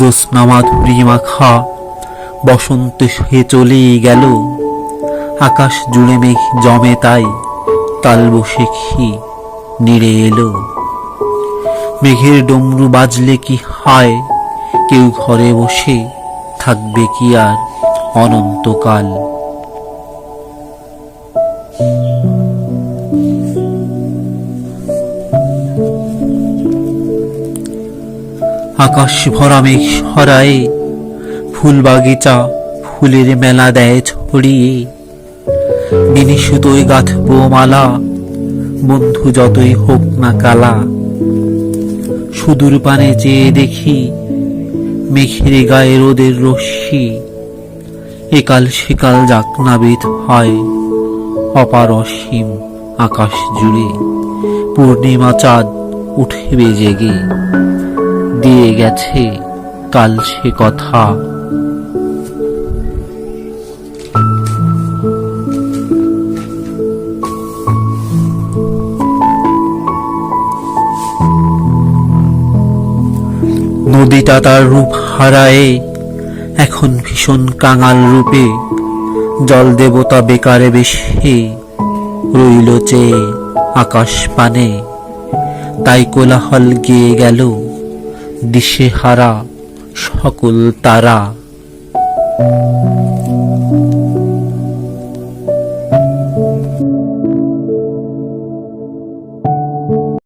জ্যোৎস্না মাধুরী মাখা বসন্ত হয়ে চলেই গেল। আকাশ জুড়ে মেঘ জমে তাই তাল বসে নিড়ে এলো। মেঘের ডমরু বাজলে কি হায়, কেউ ঘরে বসে থাকবে কি আর অনন্তকাল। আকাশ ভরা মেঘ সরায়ে ফুল বাগিচা ফুলের মেলা দেয় ছড়িয়ে। বিনি সুতোয় গাঁথবো মালা বন্ধু যতই হোক না কালা। সুদূর পানে চেয়ে দেখি মেঘের গায়ে রোদের রশ্মি। একাল সেকাল যাক নাবিদ হয় অপার অসীম আকাশ জুড়ে। পূর্ণিমা চাঁদ উঠবে জেগে। দিয়ে গেছে, কাল সে কথা। নদীটা তার রূপ হারায়ে, এখন ভীষণ কাঙাল রূপে। জল দেবতা বেকারে বেশি রইল চেয়ে আকাশ পানে তাই কোলাহল গিয়ে গেল। দিশে হারা সকল তারা।